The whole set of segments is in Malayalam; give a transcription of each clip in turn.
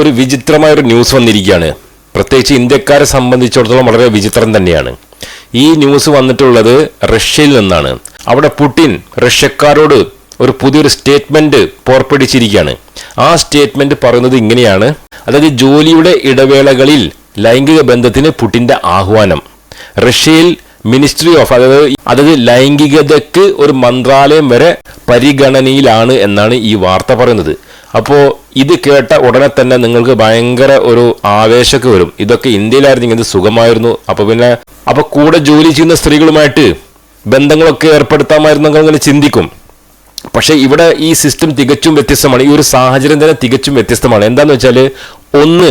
ഒരു വിചിത്രമായ ഒരു ന്യൂസ് വന്നിരിക്കുകയാണ്. പ്രത്യേകിച്ച് ഇന്ത്യക്കാരെ സംബന്ധിച്ചിടത്തോളം വളരെ വിചിത്രം തന്നെയാണ്. ഈ ന്യൂസ് വന്നിട്ടുള്ളത് റഷ്യയിൽ നിന്നാണ്. അവിടെ പുടിൻ റഷ്യക്കാരോട് ഒരു പുതിയൊരു സ്റ്റേറ്റ്മെന്റ് പുറപ്പെടുവിച്ചിരിക്കുകയാണ്. ആ സ്റ്റേറ്റ്മെന്റ് പറയുന്നത് ഇങ്ങനെയാണ്. അതായത് ജോലിയുടെ ഇടവേളകളിൽ ലൈംഗിക ബന്ധത്തിന് പുടിന്റെ ആഹ്വാനം. റഷ്യയിൽ മിനിസ്ട്രി ഓഫ് അതായത് അതായത് ലൈംഗികതയ്ക്ക് ഒരു മന്ത്രാലയം വരെ പരിഗണനയിലാണ് എന്നാണ് ഈ വാർത്ത പറയുന്നത്. അപ്പോൾ ഇത് കേട്ട ഉടനെ തന്നെ നിങ്ങൾക്ക് ഭയങ്കര ഒരു ആവേശമൊക്കെ വരും. ഇതൊക്കെ ഇന്ത്യയിലായിരുന്നെങ്കിൽ ഇത് സുഖമായിരുന്നു. അപ്പോൾ പിന്നെ അപ്പോൾ കൂടെ ജോലി ചെയ്യുന്ന സ്ത്രീകളുമായിട്ട് ബന്ധങ്ങളൊക്കെ ഏർപ്പെടുത്താമായിരുന്നു അങ്ങനെ ചിന്തിക്കും. പക്ഷേ ഇവിടെ ഈ സിസ്റ്റം തികച്ചും വ്യത്യസ്തമാണ്. ഈ ഒരു സാഹചര്യം തന്നെ തികച്ചും വ്യത്യസ്തമാണ്. എന്താന്ന് വെച്ചാൽ ഒന്ന്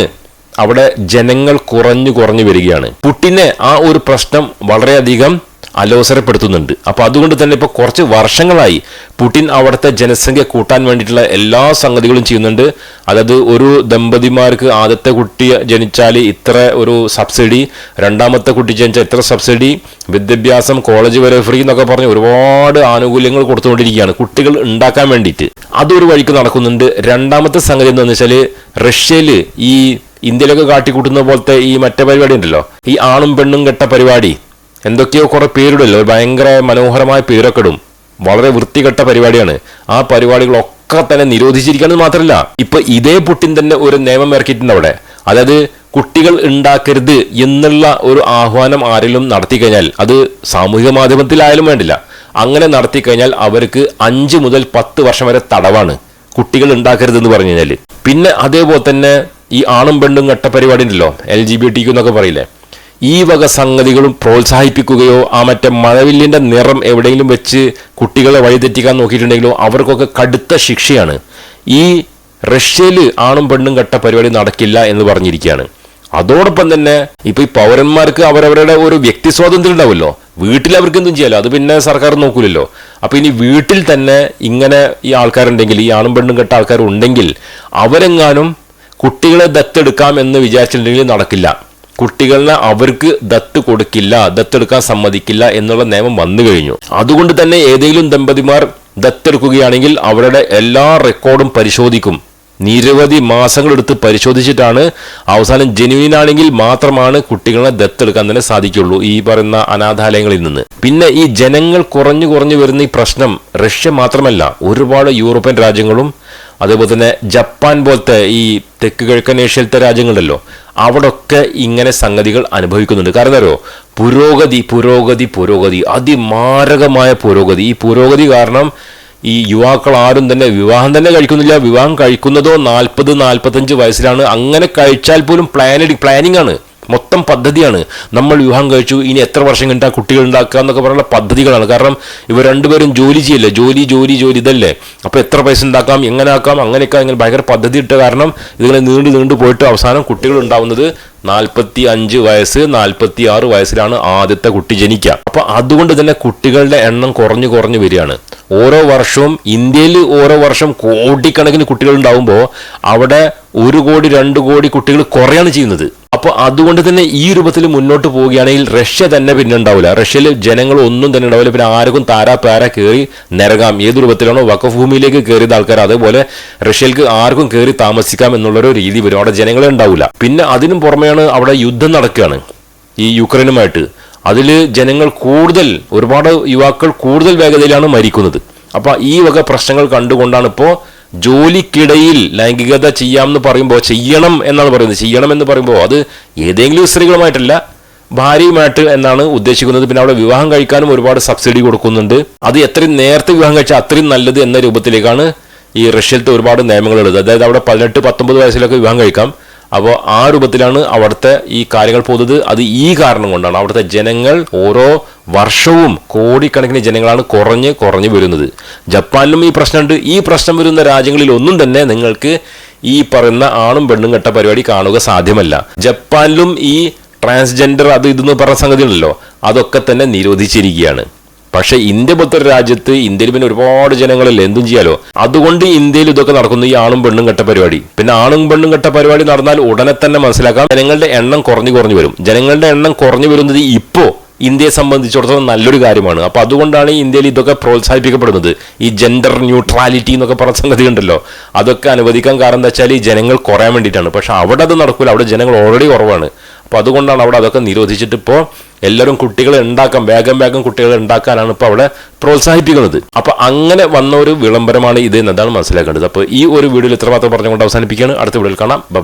അവിടെ ജനങ്ങൾ കുറഞ്ഞു കുറഞ്ഞു വരികയാണ്. പുട്ടിനെ ആ ഒരു പ്രശ്നം വളരെയധികം അലോസരപ്പെടുത്തുന്നുണ്ട്. അപ്പോൾ അതുകൊണ്ട് തന്നെ ഇപ്പൊ കുറച്ച് വർഷങ്ങളായി പുടിൻ അവിടുത്തെ ജനസംഖ്യ കൂട്ടാൻ വേണ്ടിയിട്ടുള്ള എല്ലാ സംഗതികളും ചെയ്യുന്നുണ്ട്. അതായത് ഒരു ദമ്പതിമാർക്ക് ആദ്യത്തെ കുട്ടി ജനിച്ചാൽ ഇത്ര ഒരു സബ്സിഡി രണ്ടാമത്തെ കുട്ടി ജനിച്ചാൽ ഇത്ര സബ്സിഡി വിദ്യാഭ്യാസം കോളേജ് വരെ ഫ്രീ എന്നൊക്കെ പറഞ്ഞ് ഒരുപാട് ആനുകൂല്യങ്ങൾ കൊടുത്തുകൊണ്ടിരിക്കുകയാണ് കുട്ടികൾ ഉണ്ടാക്കാൻ വേണ്ടിയിട്ട്. അതൊരു വഴിക്ക് നടക്കുന്നുണ്ട്. രണ്ടാമത്തെ സംഗതി എന്താണെന്ന് വെച്ചാൽ റഷ്യയിൽ ഈ ഇന്ത്യയിലൊക്കെ കാട്ടിക്കൂട്ടുന്ന പോലത്തെ ഈ മറ്റേ പരിപാടി ഉണ്ടല്ലോ? ഈ ആണും പെണ്ണും കെട്ട പരിപാടി. എന്തൊക്കെയോ കുറെ പേരിടല്ലോ ഭയങ്കര മനോഹരമായ പേരൊക്കെ ഇടും. വളരെ വൃത്തികെട്ട പരിപാടിയാണ്. ആ പരിപാടികളൊക്കെ തന്നെ നിരോധിച്ചിരിക്കുന്നത് മാത്രമല്ല ഇപ്പൊ ഇതേ പുട്ടിൻ തന്നെ ഒരു നിയമം ഇറക്കിയിട്ടുണ്ട് അവിടെ. അതായത് കുട്ടികൾ ഉണ്ടാക്കരുത് എന്നുള്ള ഒരു ആഹ്വാനം ആരെങ്കിലും നടത്തി കഴിഞ്ഞാൽ അത് സാമൂഹിക മാധ്യമത്തിലായാലും വേണ്ടില്ല. അങ്ങനെ നടത്തി കഴിഞ്ഞാൽ അവർക്ക് അഞ്ച് മുതൽ പത്ത് വർഷം വരെ തടവാണ് കുട്ടികൾ ഉണ്ടാക്കരുത് എന്ന് പറഞ്ഞു കഴിഞ്ഞാൽ പിന്നെ അതേപോലെ തന്നെ ഈ ആണും പെണ്ണും കെട്ട പരിപാടി ഉണ്ടല്ലോ എൽ ജി ബി ടി എന്നൊക്കെ പറയില്ലേ? ഈ വക സംഗതികളും പ്രോത്സാഹിപ്പിക്കുകയോ ആ മറ്റേ മഴവില്ലിന്റെ നിറം എവിടെയെങ്കിലും വെച്ച് കുട്ടികളെ വഴിതെറ്റിക്കാൻ നോക്കിയിട്ടുണ്ടെങ്കിലോ അവർക്കൊക്കെ കടുത്ത ശിക്ഷയാണ്. ഈ റഷ്യയിൽ ആണും പെണ്ണും കെട്ട പരിപാടി നടക്കില്ല എന്ന് പറഞ്ഞിരിക്കുകയാണ്. അതോടൊപ്പം തന്നെ ഇപ്പൊ ഈ പൗരന്മാർക്ക് അവരവരുടെ ഒരു വ്യക്തി സ്വാതന്ത്ര്യം ഉണ്ടാവുമല്ലോ. വീട്ടിൽ അവർക്ക് എന്തും ചെയ്യാലോ. അത് പിന്നെ സർക്കാർ നോക്കൂലല്ലോ. അപ്പൊ ഇനി വീട്ടിൽ തന്നെ ഇങ്ങനെ ഈ ആൾക്കാരുണ്ടെങ്കിൽ ഈ ആണും പെണ്ണും കെട്ട ആൾക്കാർ ഉണ്ടെങ്കിൽ അവരെങ്ങാനും കുട്ടികളെ ദത്തെടുക്കാം എന്ന് വിചാരിച്ചിട്ടുണ്ടെങ്കിൽ നടക്കില്ല. കുട്ടികളെ അവർക്ക് ദത്ത് കൊടുക്കില്ല ദത്തെടുക്കാൻ സമ്മതിക്കില്ല എന്നുള്ള നിയമം വന്നു കഴിഞ്ഞു. അതുകൊണ്ട് തന്നെ ഏതെങ്കിലും ദമ്പതിമാർ ദത്തെടുക്കുകയാണെങ്കിൽ അവരുടെ എല്ലാ റെക്കോർഡും പരിശോധിക്കും. നിരവധി മാസങ്ങളെടുത്ത് പരിശോധിച്ചിട്ടാണ് അവസാനം ജെനുവിൻ ആണെങ്കിൽ മാത്രമാണ് കുട്ടികളെ ദത്തെടുക്കാൻ തന്നെ സാധിക്കുള്ളൂ ഈ പറയുന്ന അനാഥാലയങ്ങളിൽ നിന്ന്. പിന്നെ ഈ ജനങ്ങൾ കുറഞ്ഞു കുറഞ്ഞു വരുന്ന ഈ പ്രശ്നം റഷ്യ മാത്രമല്ല ഒരുപാട് യൂറോപ്യൻ രാജ്യങ്ങളും അതേപോലെ തന്നെ ജപ്പാൻ പോലത്തെ ഈ തെക്ക് കിഴക്കൻ ഏഷ്യയിലത്തെ രാജ്യങ്ങളുണ്ടല്ലോ അവിടൊക്കെ ഇങ്ങനെ സംഗതികൾ അനുഭവിക്കുന്നുണ്ട്. കാരണം അറിയോ പുരോഗതി പുരോഗതി പുരോഗതി. അതിമാരകമായ പുരോഗതി. ഈ പുരോഗതി കാരണം ഈ യുവാക്കൾ ആരും തന്നെ വിവാഹം തന്നെ കഴിക്കുന്നില്ല. വിവാഹം കഴിക്കുന്നതോ നാൽപ്പത് നാൽപ്പത്തഞ്ച് വയസ്സിലാണ്. അങ്ങനെ കഴിച്ചാൽ പോലും പ്ലാനിങ് പ്ലാനിങ് ആണ്. മൊത്തം പദ്ധതിയാണ്. നമ്മൾ വിവാഹം കഴിച്ചു ഇനി എത്ര വർഷം കഴിഞ്ഞാൽ കുട്ടികൾ ഉണ്ടാക്കുക എന്നൊക്കെ പറയുന്ന പദ്ധതികളാണ്. കാരണം ഇവർ രണ്ടുപേരും ജോലി ചെയ്യല്ലേ? ജോലി ജോലി ജോലി ഇതല്ലേ? അപ്പോൾ എത്ര പൈസ ഉണ്ടാക്കാം എങ്ങനെ ആക്കാം അങ്ങനെയൊക്കെ അങ്ങനെ ഭയങ്കര പദ്ധതി ഇട്ട കാരണം ഇതിങ്ങനെ നീണ്ടു നീണ്ടു പോയിട്ട് അവസാനം കുട്ടികൾ ഉണ്ടാവുന്നത് നാൽപ്പത്തി അഞ്ച് വയസ്സ് നാൽപ്പത്തി ആറ് വയസ്സിലാണ് ആദ്യത്തെ കുട്ടി ജനിക്കുക. അപ്പൊ അതുകൊണ്ട് തന്നെ കുട്ടികളുടെ എണ്ണം കുറഞ്ഞു കുറഞ്ഞു വരികയാണ്. ഓരോ വർഷവും ഇന്ത്യയിൽ ഓരോ വർഷം കോടിക്കണക്കിന് കുട്ടികൾ ഉണ്ടാവുമ്പോൾ അവിടെ ഒരു കോടി രണ്ട് കോടി കുട്ടികൾ കുറയാണ് ചെയ്യുന്നത്. അപ്പോൾ അതുകൊണ്ട് തന്നെ ഈ രൂപത്തിൽ മുന്നോട്ട് പോവുകയാണെങ്കിൽ റഷ്യ തന്നെ പിന്നെ ഉണ്ടാവില്ല. റഷ്യയിൽ ജനങ്ങൾ ഒന്നും തന്നെ ഉണ്ടാവില്ല. പിന്നെ ആർക്കും താരാ പാര കയറി നിരകാം. ഏത് രൂപത്തിലാണോ വഖഫ് ഭൂമിയിലേക്ക് കയറിയത് ആൾക്കാർ. അതേപോലെ റഷ്യയിലേക്ക് ആർക്കും കയറി താമസിക്കാം എന്നുള്ളൊരു രീതി വരും. അവിടെ ജനങ്ങളെ ഉണ്ടാവില്ല. പിന്നെ അതിനും പുറമെയാണ് അവിടെ യുദ്ധം നടക്കുകയാണ് ഈ യുക്രൈനുമായിട്ട്. അതിൽ ജനങ്ങൾ കൂടുതൽ ഒരുപാട് യുവാക്കൾ കൂടുതൽ വേഗതയിലാണ് മരിക്കുന്നത്. അപ്പോൾ ഈ വക പ്രശ്നങ്ങൾ കണ്ടുകൊണ്ടാണ് ഇപ്പോൾ ജോലിക്കിടയിൽ ലൈംഗികത ചെയ്യാം എന്ന് പറയുമ്പോൾ ചെയ്യണം എന്നാണ് പറയുന്നത്. ചെയ്യണം എന്ന് പറയുമ്പോൾ അത് ഏതെങ്കിലും സ്ത്രീകളുമായിട്ടല്ല ഭാര്യയുമായിട്ട് എന്നാണ് ഉദ്ദേശിക്കുന്നത്. പിന്നെ അവിടെ വിവാഹം കഴിക്കാനും ഒരുപാട് സബ്സിഡി കൊടുക്കുന്നുണ്ട്. അത് എത്രയും നേരത്തെ വിവാഹം കഴിച്ചാൽ അത്രയും നല്ലത് എന്ന രൂപത്തിലേക്കാണ് ഈ റഷ്യയിലത്തെ ഒരുപാട് നിയമങ്ങൾ ഉള്ളത്. അതായത് അവിടെ പതിനെട്ട് പത്തൊമ്പത് വയസ്സിലൊക്കെ വിവാഹം കഴിക്കാം. അപ്പോൾ ആ രൂപത്തിലാണ് അവിടുത്തെ ഈ കാര്യങ്ങൾ പോകുന്നത്. അത് ഈ കാരണം കൊണ്ടാണ് അവിടുത്തെ ജനങ്ങൾ ഓരോ വർഷവും കോടിക്കണക്കിന് ജനങ്ങളാണ് കുറഞ്ഞ് കുറഞ്ഞു വരുന്നത്. ജപ്പാനിലും ഈ പ്രശ്നമുണ്ട്. ഈ പ്രശ്നം വരുന്ന രാജ്യങ്ങളിൽ ഒന്നും തന്നെ നിങ്ങൾക്ക് ഈ പറയുന്ന ആണും പെണ്ണും കെട്ട പരിപാടി കാണുക സാധ്യമല്ല. ജപ്പാനിലും ഈ ട്രാൻസ്ജെൻഡർ അത് ഇതെന്ന് പറഞ്ഞ ഉണ്ടല്ലോ അതൊക്കെ തന്നെ നിരോധിച്ചിരിക്കുകയാണ്. പക്ഷെ ഇന്ത്യ പോലത്തെ രാജ്യത്ത് ഇന്ത്യയിൽ പിന്നെ ഒരുപാട് ജനങ്ങളല്ലേ? എന്തും ചെയ്യാലോ? അതുകൊണ്ട് ഇന്ത്യയിൽ ഇതൊക്കെ നടക്കുന്നു ഈ ആണും പെണ്ണും കെട്ട പരിപാടി. പിന്നെ ആണും പെണ്ണും കെട്ട പരിപാടി നടന്നാൽ ഉടനെ തന്നെ മനസ്സിലാക്കാം ജനങ്ങളുടെ എണ്ണം കുറഞ്ഞു കുറഞ്ഞു വരും. ജനങ്ങളുടെ എണ്ണം കുറഞ്ഞു വരുന്നത് ഇപ്പോ ഇന്ത്യയെ സംബന്ധിച്ചിടത്തോളം നല്ലൊരു കാര്യമാണ്. അപ്പോൾ അതുകൊണ്ടാണ് ഇന്ത്യയിൽ ഇതൊക്കെ പ്രോത്സാഹിപ്പിക്കപ്പെടുന്നത്. ഈ ജെൻഡർ ന്യൂട്രാലിറ്റി എന്നൊക്കെ പറഞ്ഞ സംഗതി ഉണ്ടല്ലോ. അതൊക്കെ അനുവദിക്കാൻ കാരണം എന്താ വെച്ചാൽ ഈ ജനങ്ങൾ കുറയാൻ വേണ്ടിയിട്ടാണ്. പക്ഷേ അവിടെ അത് നടക്കില്ല അവിടെ ജനങ്ങൾ ഓൾറെഡി കുറവാണ്. അപ്പോൾ അതുകൊണ്ടാണ് അവിടെ അതൊക്കെ നിരോധിച്ചിട്ട് ഇപ്പോൾ എല്ലാവരും കുട്ടികളെ ഉണ്ടാക്കാൻ വേഗം വേഗം കുട്ടികളെ ഉണ്ടാക്കാനാണ് ഇപ്പോൾ അവിടെ പ്രോത്സാഹിപ്പിക്കുന്നത്. അപ്പോൾ അങ്ങനെ വന്ന ഒരു വിളംബരമാണ് ഇത് എന്നതാണ് മനസ്സിലാക്കേണ്ടത്. അപ്പോൾ ഈ ഒരു വീഡിയോയിൽ ഇത്രമാത്രം പറഞ്ഞുകൊണ്ട് അവസാനിപ്പിക്കുകയാണ്. അടുത്ത വീഡിയോയിൽ കാണാം. ബൈ